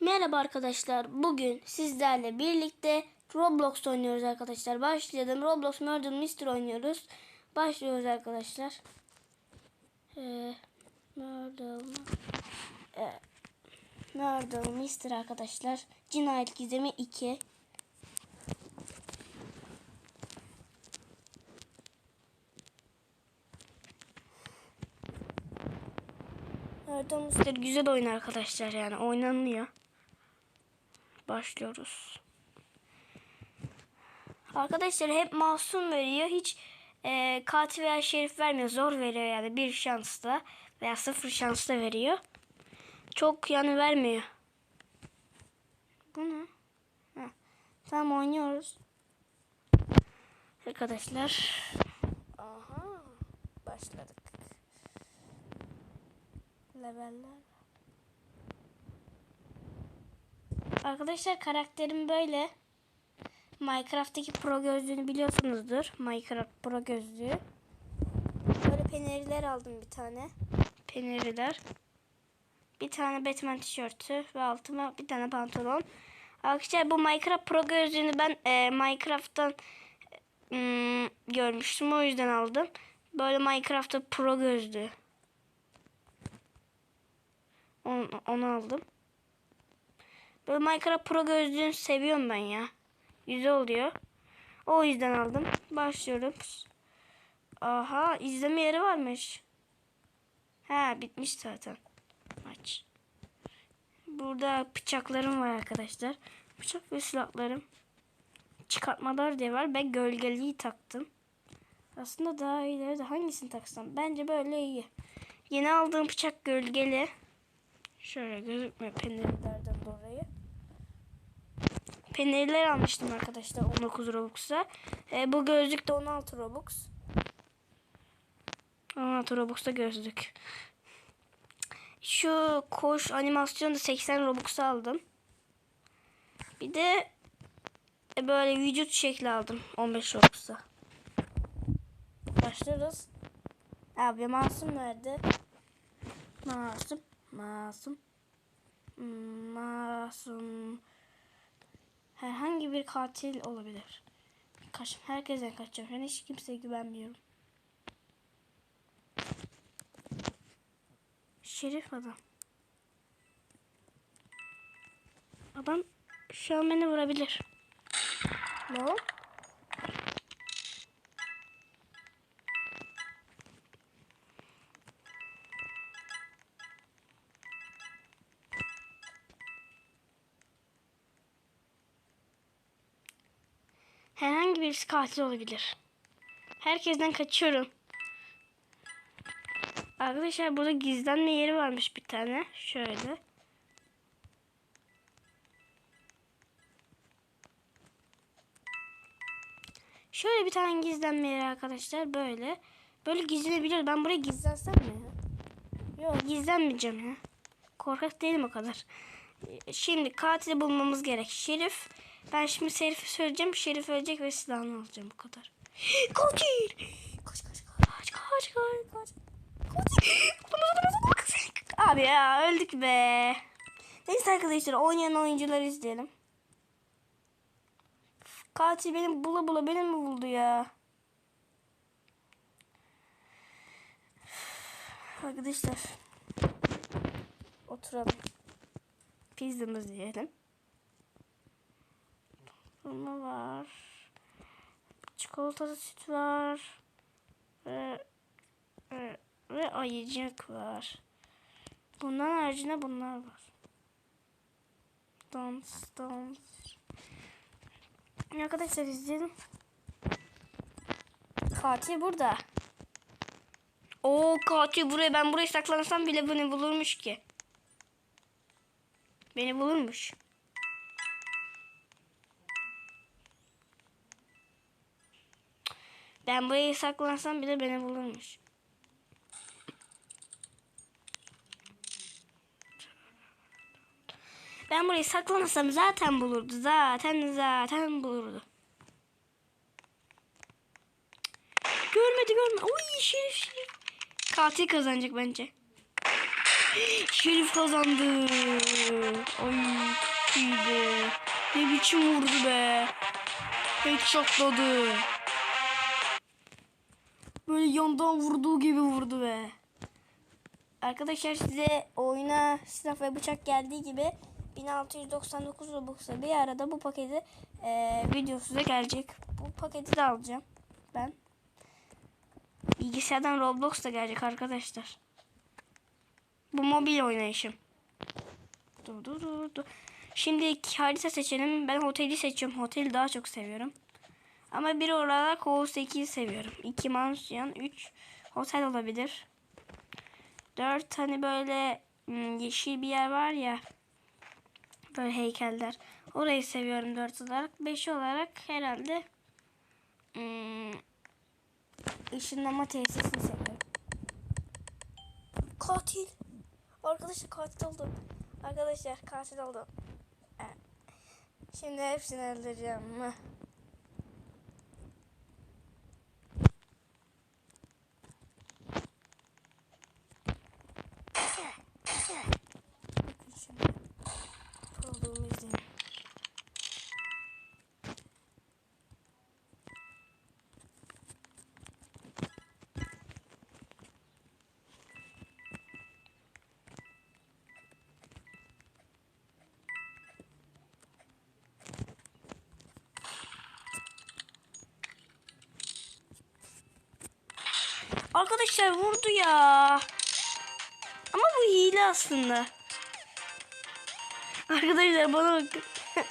Merhaba arkadaşlar. Bugün sizlerle birlikte Roblox oynuyoruz arkadaşlar. Başlayalım. Roblox Murder Mystery oynuyoruz. Başlıyoruz arkadaşlar. Ee, Murder, ee, Murder Mystery arkadaşlar. Cinayet Gizemi 2. Murder Mystery güzel oyun arkadaşlar yani oynanıyor. Başlıyoruz. Arkadaşlar hep masum veriyor. Hiç e, katil veya şerif vermiyor. Zor veriyor yani bir şansla veya sıfır şansla veriyor. Çok yani vermiyor. Bu ne? Heh. Tamam oynuyoruz. Arkadaşlar. Aha. Başladık. Leveller. Arkadaşlar karakterim böyle. Minecraft'taki pro gözlüğünü biliyorsunuzdur. Minecraft pro gözlüğü. Böyle peneriler aldım bir tane. Peneriler. Bir tane Batman tişörtü ve altıma bir tane pantolon. Arkadaşlar bu Minecraft pro gözlüğünü ben e, Minecraft'tan e, görmüştüm. O yüzden aldım. Böyle Minecraft'ta pro gözlüğü. Onu, onu aldım. Böyle Minecraft Pro gözlüğünü seviyorum ben ya. Güzel oluyor. O yüzden aldım. Başlıyorum. Aha izleme yeri varmış. Ha bitmiş zaten maç. Burada bıçaklarım var arkadaşlar. Bıçak ve silahlarım. Çıkartmalar diye var. Ben gölgeliği taktım. Aslında daha ileride hangisini taksam? Bence böyle iyi. Yeni aldığım bıçak gölgeli. Şöyle gözükmüyor penerilerden dolayı. Peneriler almıştım arkadaşlar 19 Robux'a. E, bu gözlük de 16 Robux. 16 Robux'ta gözlük. Şu koş animasyonu da 80 Robux'a aldım. Bir de e, böyle vücut şekli aldım 15 Robux'a. Başlarız. Abi masum nerede? Masum. Masum. Masum. Herhangi bir katil olabilir. Kaç, herkesten kaçacağım. Ben hiç kimseye güvenmiyorum. Şerif adam. Adam şu an beni vurabilir. Ne o? Birisi katil olabilir. Herkesten kaçıyorum. Arkadaşlar burada gizlenme yeri varmış bir tane. Şöyle. Şöyle bir tane gizlenme yeri arkadaşlar. Böyle. Böyle gizlenebilir. Ben buraya gizlensem mi? Yok gizlenmeyeceğim ya. Korkak değilim o kadar. Şimdi katili bulmamız gerek. Şerif. Ben şimdi Şerif'i söyleyeceğim. Şerif ölecek ve silahını alacağım bu kadar. Katil! Kaç kaç kaç kaç kaç kaç. Katil! Abi ya öldük be. Neyse arkadaşlar oynayan oyuncuları izleyelim. Katil benim bula bula beni mi buldu ya? Arkadaşlar oturalım. Pizzamızı yiyelim. Dondurma var. Çikolatalı süt var. Ve, ve, ve ayıcık var. Bundan haricinde bunlar var. Dans, dans. Arkadaşlar izleyelim. Katil burada. O katil buraya ben buraya saklansam bile beni bulurmuş ki. Beni bulurmuş. Ben buraya saklansam bile beni bulurmuş. Ben burayı saklanırsam zaten bulurdu. Zaten zaten bulurdu. Görmedi görmedi. Oy şerif şerif. Katil kazanacak bence. Şerif kazandı. Ay çok iyiydi. Ne biçim vurdu be. Headshotladı. Böyle yandan vurduğu gibi vurdu be. Arkadaşlar size oyuna silah ve bıçak geldiği gibi 1699 Robux'a bir arada bu paketi e, videosu da gelecek. Bu paketi de alacağım ben. Bilgisayardan Roblox da gelecek arkadaşlar. Bu mobil oynayışım. Dur dur dur dur. Şimdi harita seçelim. Ben oteli seçiyorum. Oteli daha çok seviyorum. Ama bir olarak O8'i seviyorum. 2 mansiyon, 3 otel olabilir. 4 hani böyle hmm, yeşil bir yer var ya. Böyle heykeller. Orayı seviyorum 4 olarak. 5 olarak herhalde hmm, ışınlama tesisini seviyorum. Katil. Arkadaşlar katil oldum. Arkadaşlar katil oldum. Şimdi hepsini öldüreceğim. Arkadaşlar vurdu ya. Ama bu hile aslında. Arkadaşlar bana bakın.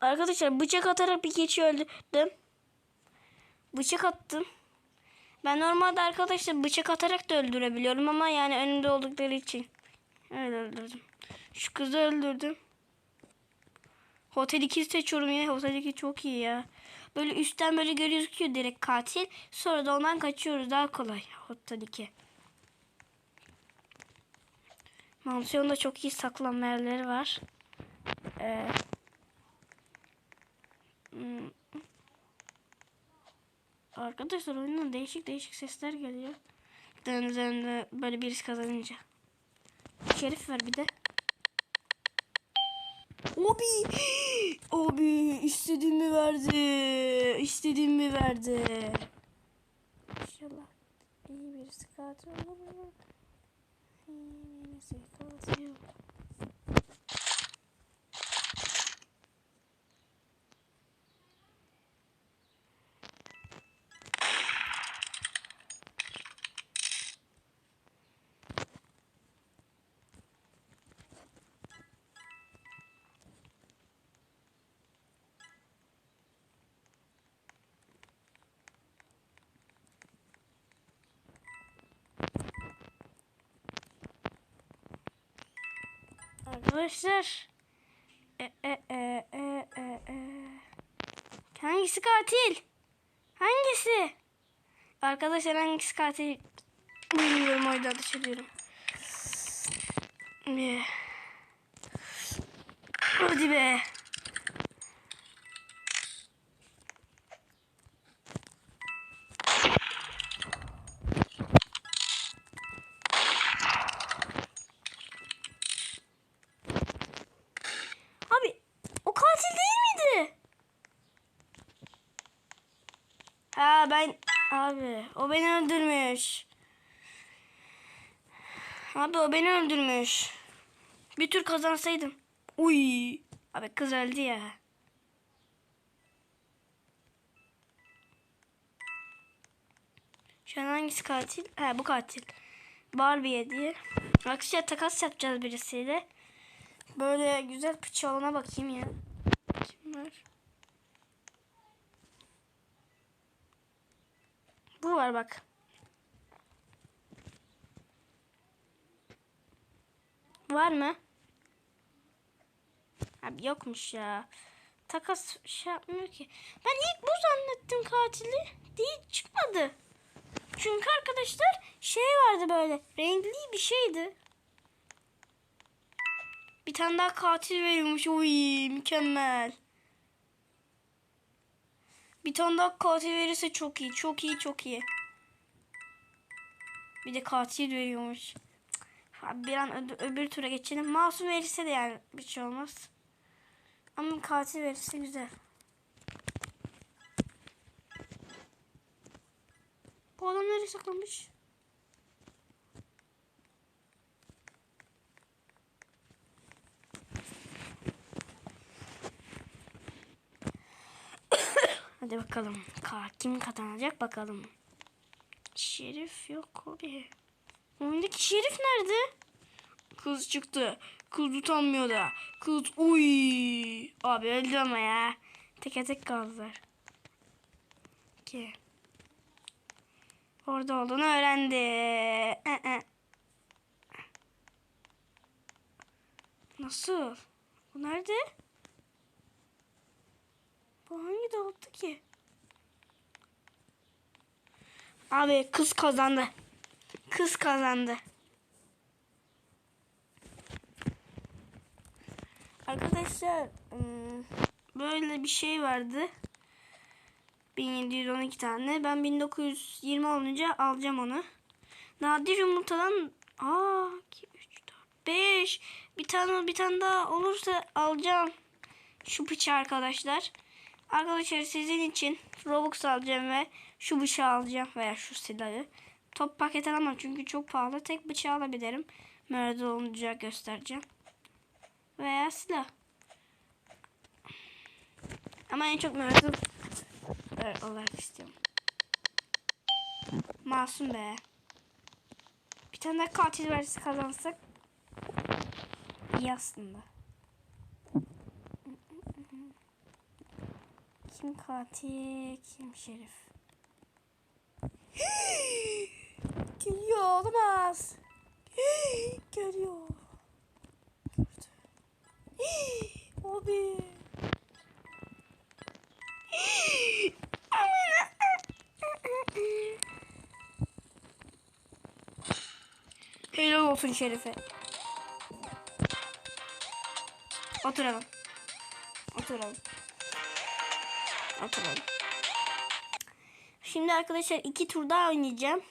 Arkadaşlar bıçak atarak bir keçi öldürdüm. Bıçak attım. Ben normalde arkadaşlar bıçak atarak da öldürebiliyorum ama yani önümde oldukları için. Öyle öldürdüm. Şu kızı öldürdüm. Hotel 2'yi seçiyorum yine. Hotel 2 çok iyi ya. Böyle üstten böyle gözüküyor direkt katil. Sonra da ondan kaçıyoruz. Daha kolay. Hotel 2. Mansiyonda çok iyi saklanma yerleri var. Ee, hmm. Arkadaşlar oyundan değişik değişik sesler geliyor. Dön dön böyle birisi kazanınca. Şerif var bir de. Abi! Abi istediğimi verdi. İstediğimi verdi. İnşallah iyi birisi katil olur. İyi birisi katil olur. Arkadaşlar. E, e, e, e, e, e. Hangisi katil? Hangisi? Arkadaşlar hangisi katil? Bilmiyorum o yüzden. Eh. Hadi be. Abi o katil değil miydi? Ha ben abi o beni öldürmüş. Abi o beni öldürmüş. Bir tur kazansaydım. Uy. Abi kız öldü ya. Şu an hangisi katil? Ha bu katil. Barbie diye. Arkadaşlar takas yapacağız birisiyle. Böyle güzel bıçağına bakayım ya. Kim var? Bu var bak. Var mı? Abi yokmuş ya. Takas şey yapmıyor ki. Ben ilk bu zannettim katili. Değil çıkmadı. Çünkü arkadaşlar şey vardı böyle. Renkli bir şeydi. Bir tane daha katil veriyormuş. Uy mükemmel. Bir tane daha katil verirse çok iyi. Çok iyi çok iyi. Bir de katil veriyormuş. Bir an öbür tura geçelim. Masum verirse de yani bir şey olmaz. Ama katil verirse güzel. Bu adam nereye saklanmış? Hadi bakalım. Ka kim kazanacak bakalım. Şerif yok abi. Oyundaki şerif nerede? Kız çıktı. Kız utanmıyor da. Kız uy. Abi öldü ama ya. Tek tek kaldılar. İki. Orada olduğunu öğrendi. Nasıl? Bu nerede? Bu hangi dolaptı ki? Abi kız kazandı. Kız kazandı. Arkadaşlar ım, böyle bir şey vardı. 1712 tane. Ben 1920 olunca alacağım onu. Nadir yumurtadan aa 2 3 4 5 bir tane bir tane daha olursa alacağım. Şu bıçağı arkadaşlar. Arkadaşlar sizin için Robux alacağım ve şu bıçağı alacağım veya şu silahı. Top paket alamam çünkü çok pahalı. Tek bıçağı alabilirim. Nerede olunca göstereceğim. Veya silah. Ama en çok Mörder olarak istiyorum. Masum be. Bir tane daha katil versi kazansak iyi aslında. Kim katil, kim şerif? Geliyor olamaz. Geliyor. Gördü. Abi. Helal olsun Şerife. Oturalım. Oturalım. Oturalım. Şimdi arkadaşlar iki tur daha oynayacağım.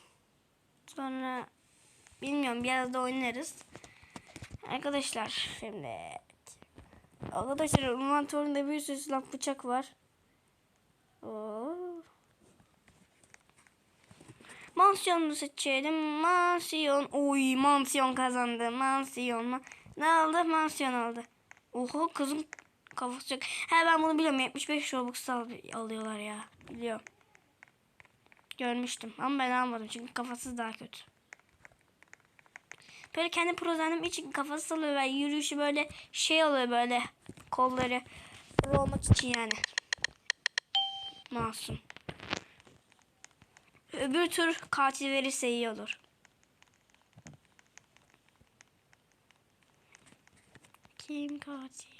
Sonra bilmiyorum biraz da oynarız. Arkadaşlar şimdi Arkadaşlar inventöründe bir sürü silah bıçak var. Oo. Mansiyonu seçelim. Mansiyon. Oy mansiyon kazandı. Mansiyon. Ma ne aldı? Mansiyon aldı. Oho kızın kafası çok. He ben bunu biliyorum. 75 Robux al alıyorlar ya. Biliyorum. Görmüştüm ama ben almadım çünkü kafası daha kötü. Böyle kendi prozendim için kafası salıyor ve yürüyüşü böyle şey oluyor böyle kolları olmak için yani. Masum. Öbür tur katil verirse iyi olur. Kim katil?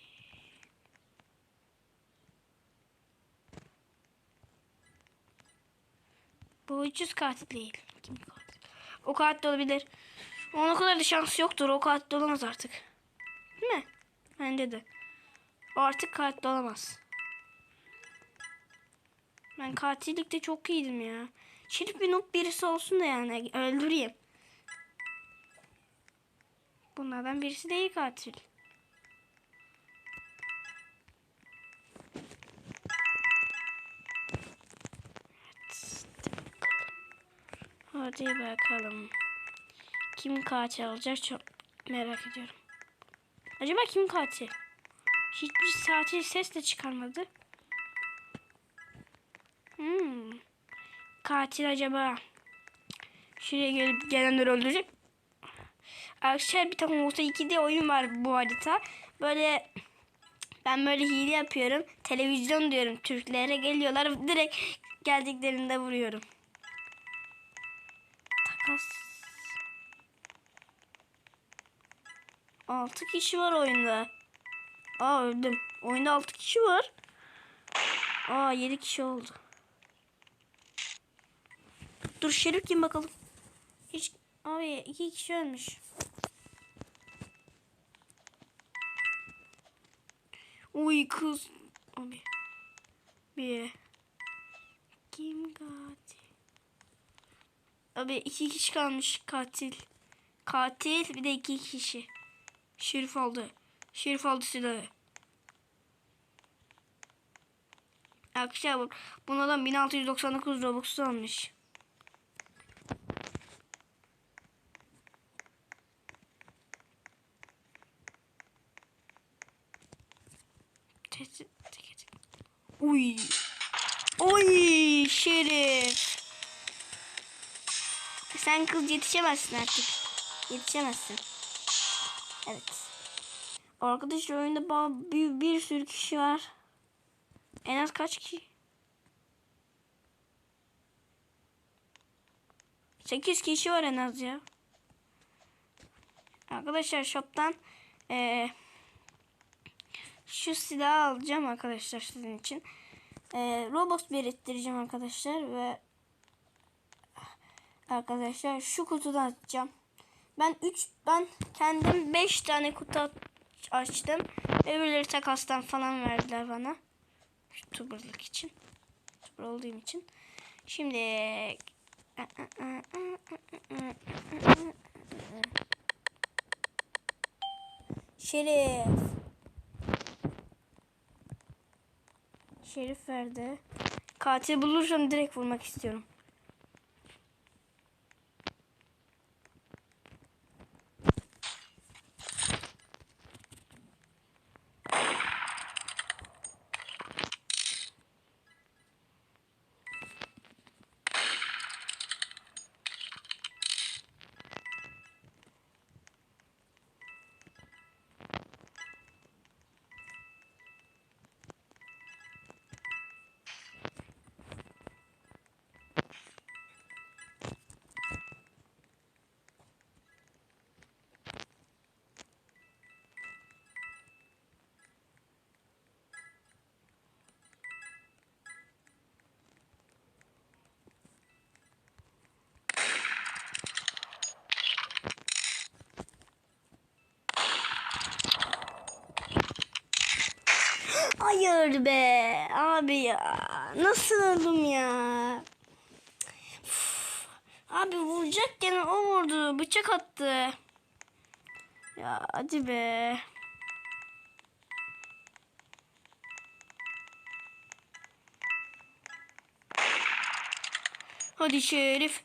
Bu 300 katil değil. Kim katil? O katil olabilir. Onun o kadar da şansı yoktur. O katil olamaz artık. Değil mi? Bence de. O artık katil olamaz. Ben katillikte çok iyiydim ya. Şerif bir noob birisi olsun da yani öldüreyim. Bunlardan birisi değil katil. Hadi bakalım. Kim katil olacak çok merak ediyorum. Acaba kim katil? Hiçbir saati ses de çıkarmadı. Hmm. Katil acaba şuraya gelip gelenleri öldürecek. Arkadaşlar bir tane Olsa 2'de oyun var bu harita. Böyle ben böyle hile yapıyorum. Televizyon diyorum. Türklere geliyorlar. Direkt geldiklerinde vuruyorum. 6 kişi var oyunda. Aa öldüm. Oyunda 6 kişi var. Aa 7 kişi oldu. Dur Şerif kim bakalım. Hiç abi iki kişi ölmüş. Uy kız. Abi. Bir. Kim katil? Abi iki kişi kalmış katil. Katil bir de iki kişi. Şerif aldı. Şerif aldı silahı. Arkadaşlar bak bunlardan 1699 Robux almış. Uy. Oy Şerif. Sen kız yetişemezsin artık. Yetişemezsin. Evet. Arkadaşlar oyunda bir, bir sürü kişi var. En az kaç kişi? 8 kişi var en az ya. Arkadaşlar shop'tan eee şu silahı alacağım arkadaşlar sizin için. Eee Robux biriktireceğim arkadaşlar ve arkadaşlar şu kutudan açacağım. Ben 3 ben kendim 5 tane kutu aç- açtım. Öbürleri takastan falan verdiler bana. Youtuberlık için. Youtuber olduğum için. Şimdi Şerif. Şerif verdi. Katil bulursam direkt vurmak istiyorum. Hayır be abi ya. Nasıl öldüm ya? Abi vuracakken o vurdu. Bıçak attı. Ya hadi be. Hadi Şerif.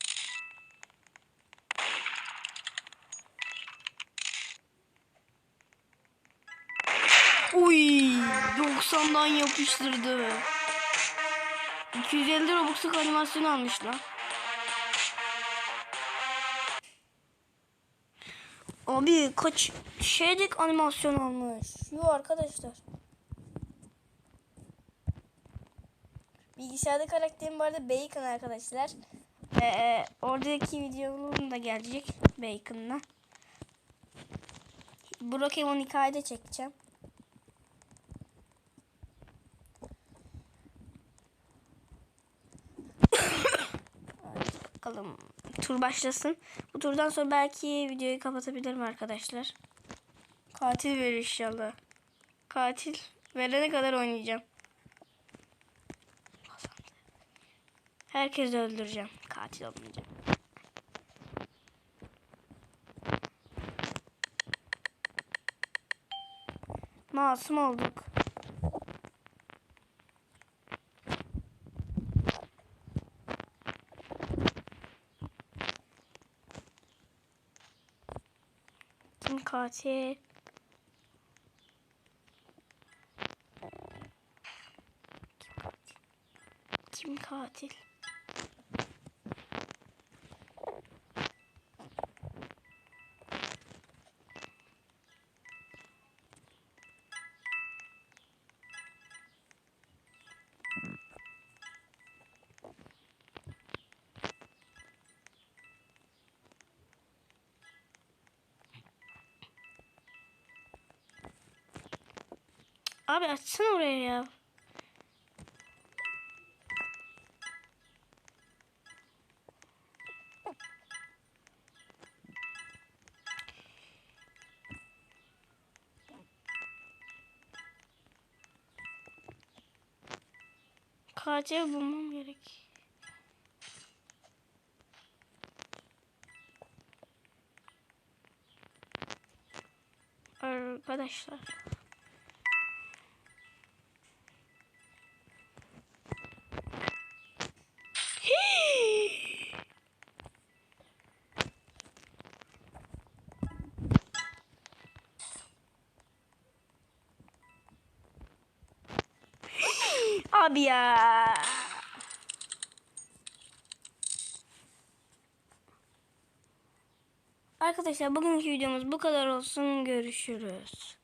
Uy, 90'dan yapıştırdı. 250 Robux'luk animasyon almış lan. Abi kaç şeylik animasyon almış. Yo arkadaşlar. Bilgisayarda karakterim bu arada Bacon arkadaşlar. Ee, oradaki videom da gelecek Bacon'la. Brokeman hikayede çekeceğim. Bakalım tur başlasın. Bu turdan sonra belki videoyu kapatabilirim arkadaşlar. Katil verir inşallah. Katil verene kadar oynayacağım. Herkesi öldüreceğim. Katil olmayacağım. Masum olduk. Kim katil? Kim katil? Abi açsana oraya ya. KC bulmam gerek. Arkadaşlar. Abi ya. Arkadaşlar bugünkü videomuz bu kadar olsun. Görüşürüz.